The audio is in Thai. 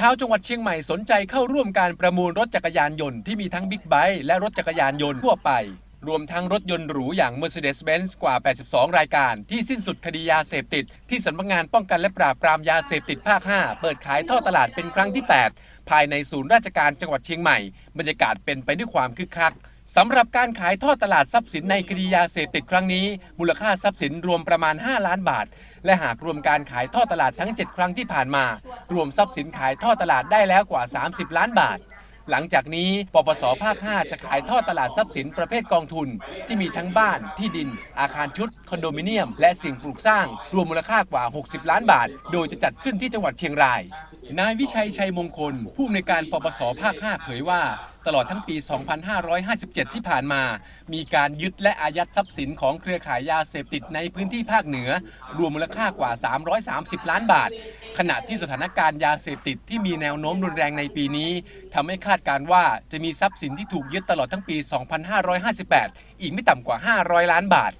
ชาวจังหวัดเชียงใหม่สนใจเข้าร่วมการประมูลรถจักรยานยนต์ที่มีทั้งบิ๊กไบค์และรถจักรยานยนต์ทั่วไป รวมทั้งรถยนต์หรูอย่าง Mercedes-Benz กว่า 82 รายการ ที่สิ้นสุดคดียาเสพติด ที่สำนักงานป้องกันและปราบปรามยาเสพติดภาค 5 เปิดขายท่อตลาดเป็นครั้งที่ 8 ภายในศูนย์ราชการจังหวัดเชียงใหม่ บรรยากาศเป็นไปด้วยความคึกคัก สำหรับการขายทอดตลาดทรัพย์สินในคดียาเสพติดครั้งนี้ มูลค่าทรัพย์สินรวมประมาณ 5 ล้านบาท และหากรวมการขายทอดตลาดทั้ง 7 ครั้งที่ผ่านมา รวมทรัพย์สินขายทอดตลาดได้แล้วกว่า 30 ล้านบาท หลังจากนี้ปปสภาค 5 จะขายทอดตลาดทรัพย์สินประเภทกองทุน ที่มีทั้งบ้านที่ดิน อาคารชุด คอนโดมิเนียม และสิ่งปลูกสร้าง รวมมูลค่ากว่า 60 ล้านบาท โดยจะจัดขึ้นที่จังหวัดเชียงราย นายวิชัยชัยมงคล ผู้อำนวยการปปสภาค 5 เผยว่า ตลอดทั้งปี 2557 ที่ผ่านมา มีการยึดและอายัดทรัพย์สินของเครือข่ายยาเสพติดในพื้นที่ภาคเหนือ รวมมูลค่ากว่า 330 ล้านบาท ขณะที่สถานการณ์ยาเสพติดที่มีแนวโน้มรุนแรงในปีนี้ทำให้คาดการว่าจะมีทรัพย์สินที่ถูกยึดตลอดทั้งปี 2558 อีกไม่ต่ำกว่า 500 ล้านบาท